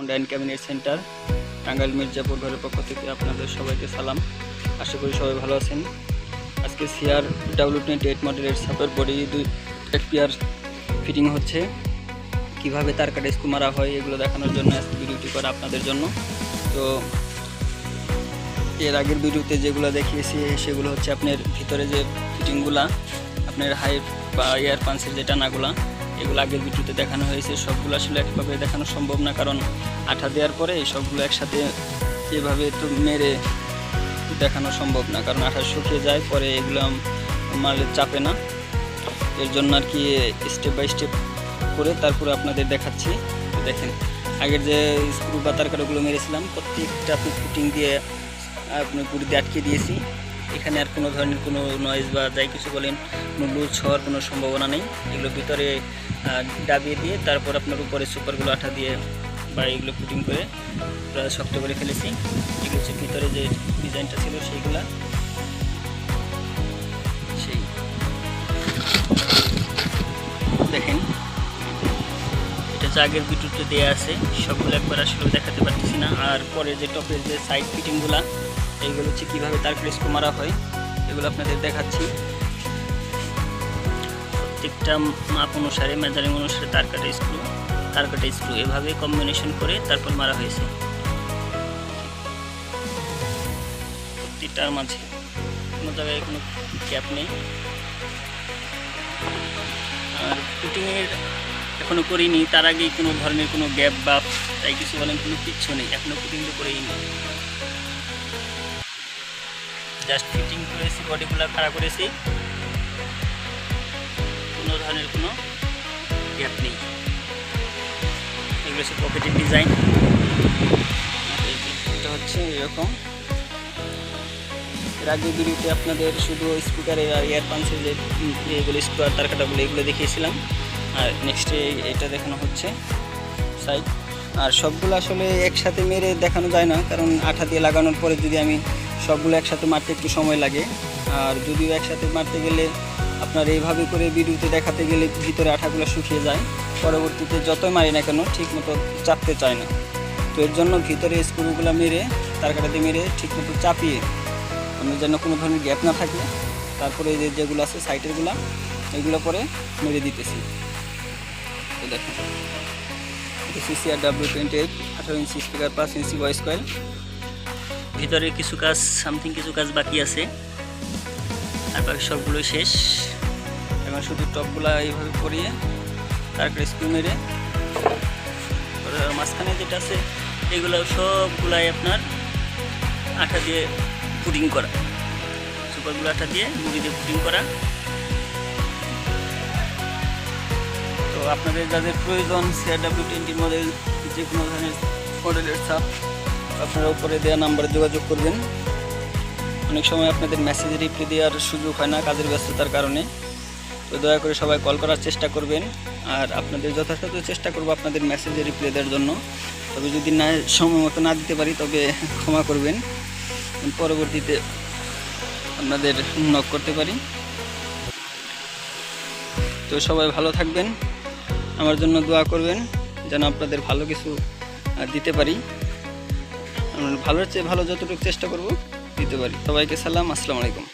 Sound and cabinet centre, Tangail Mirzapur ঘরের পক্ষ থেকে আপনাদের সবাইকে সালাম। আশা করি সবাই ভালো আছেন। আজকে সিআর ডাব্লিউ টোয়েন্টি এইট মডেলের সাপের বডি দুই এক পেয়ার ফিটিং হচ্ছে। কীভাবে তার কাটা, স্ক্রু মারা হয়, এগুলো দেখানোর জন্য আজকে ভিডিওটি করা আপনাদের জন্য। তো এর আগের ভিডিওতে যেগুলো দেখিয়েছি, সেগুলো হচ্ছে আপনার ভিতরে যে ফিটিংগুলা, আপনার হাই বা এয়ার পাঞ্চের যে টানাগুলা এগুলো আগের ভিডিওতে দেখানো হয়েছে, সবগুলো আসলে একভাবে দেখানো সম্ভব না, কারণ আঠা দেওয়ার পরে এই সবগুলো একসাথে এভাবে তো মেরে দেখানো সম্ভব না, কারণ আঠা শুকিয়ে যায়, পরে এগুলো মালে চাপে না। এর জন্য আর কি স্টেপ বাই স্টেপ করে তারপরে আপনাদের দেখাচ্ছি। দেখেন, আগের যে স্ক্রু বা তারকারগুলো মেরেছিলাম, প্রত্যেকটা আপনি ফিটিং দিয়ে আপনি গুড়ি দিয়ে আটকে দিয়েছি। এখানে আর কোনো ধরনের কোনো নয়েজ বা যাই কিছু বলেন, কোনো লুজ হওয়ার কোনো সম্ভাবনা নেই। এগুলো ভিতরে ডাবিয়ে দিয়ে তারপর আপনার উপরে সুপারগুলো আঠা দিয়ে বা এগুলো ফিটিং করে প্রায় শক্ত করে ফেলেছি। এগুলো হচ্ছে ভিতরে যে ডিজাইনটা ছিল সেইগুলা। সেই। দেখেন, এটা হচ্ছে আগের ভিডিওতে দেওয়া আছে, সবগুলো একবার আসলে দেখাতে পারতেছি না। আর পরে যে টপের যে সাইড ফিটিংগুলা এইগুলো হচ্ছে কীভাবে তার ক্রেস্কো মারা হয়, এগুলো আপনাদের দেখাচ্ছি। প্রত্যেকটা মাপ অনুসারে মেজারিং অনুসারে তার কাটা স্ক্রু তার কাটা স্ক্রু এভাবে কম্বিনেশন করে তারপর মারা হয়েছে। প্রত্যেকটার মাঝে কোনো জায়গায় কোনো গ্যাপ নেই। আর ফিটিংয়ের এখনও করিনি, তার আগেই কোনো ধরনের কোনো গ্যাপ বা তাই কিছু বলেন কোনো কিচ্ছু নেই এখনও ফিটিং তো করেই নি। জাস্ট ফিটিং করেছি বডিগুলো খাড়া করেছি। কোনো ধরনের কোনো গ্যাপ নেই। এগুলো হচ্ছে পকেটের ডিজাইন এটা হচ্ছে এরকম। এর ভিডিওতে আপনাদের শুধু স্পিকারের আর ইয়ার পাঞ্চের যে এগুলো স্কোয়ার তার কাটাগুলো এগুলো দেখিয়েছিলাম। আর নেক্সটে এটা দেখানো হচ্ছে সাইড আর সবগুলো আসলে একসাথে মেরে দেখানো যায় না, কারণ আঠা দিয়ে লাগানোর পরে যদি আমি সবগুলো একসাথে মারতে একটু সময় লাগে। আর যদিও একসাথে মারতে গেলে আপনার এইভাবে করে ভিডিওতে দেখাতে গেলে ভিতরে আঠাগুলো শুকিয়ে যায়, পরবর্তীতে যতই মারি না কেন ঠিক মতো চাপতে চায় না। তো এর জন্য ভিতরে স্ক্রুগুলো মেরে তার কাটাতে মেরে ঠিক মতো চাপিয়ে আমি যেন কোনো ধরনের গ্যাপ না থাকে, তারপরে যে যেগুলো আছে সাইটেরগুলো, এগুলো পরে মেরে দিতেছি। তো দেখুন। সিসিআর ডাব্লিউ টোয়েন্টি এইট আঠারো ইঞ্চি স্পিকার পাঁচ ইঞ্চি ভয়েস কয়েল ভিতরে কিছু কাজ সামথিং কিছু কাজ বাকি আছে। আর বাকি সবগুলো শেষ। এখন শুধু টপগুলা এইভাবে পরিয়ে তারপরে স্ক্রু মেরে মাঝখানে যেটা আছে, এগুলো সবগুলাই আপনার আঠা দিয়ে পুডিং করা। সুপারগুলো আঠা দিয়ে মুড়ি দিয়ে পুডিং করা। তো আপনাদের যাদের প্রয়োজন সিআরডাব্লিউ টোয়েন্টি মডেল যে কোনো ধরনের মডেলের ছাপ আপনারা উপরে দেওয়া নাম্বারে যোগাযোগ করবেন। অনেক সময় আপনাদের মেসেজ রিপ্লাই দেওয়ার সুযোগ হয় না কাজের ব্যস্ততার কারণে। তো দয়া করে সবাই কল করার চেষ্টা করবেন। আর আপনাদের যথাযথ চেষ্টা করব আপনাদের মেসেজে রিপ্লাই দেওয়ার জন্য। তবে যদি না, সময় মতো না দিতে পারি, তবে ক্ষমা করবেন। পরবর্তীতে আপনাদের নক করতে পারি। তো সবাই ভালো থাকবেন। আমার জন্য দোয়া করবেন, যেন আপনাদের ভালো কিছু দিতে পারি। ভালোর চেয়ে ভালো যতটুকু চেষ্টা করব দিতে পারি। সবাইকে সালাম আসসালামু আলাইকুম।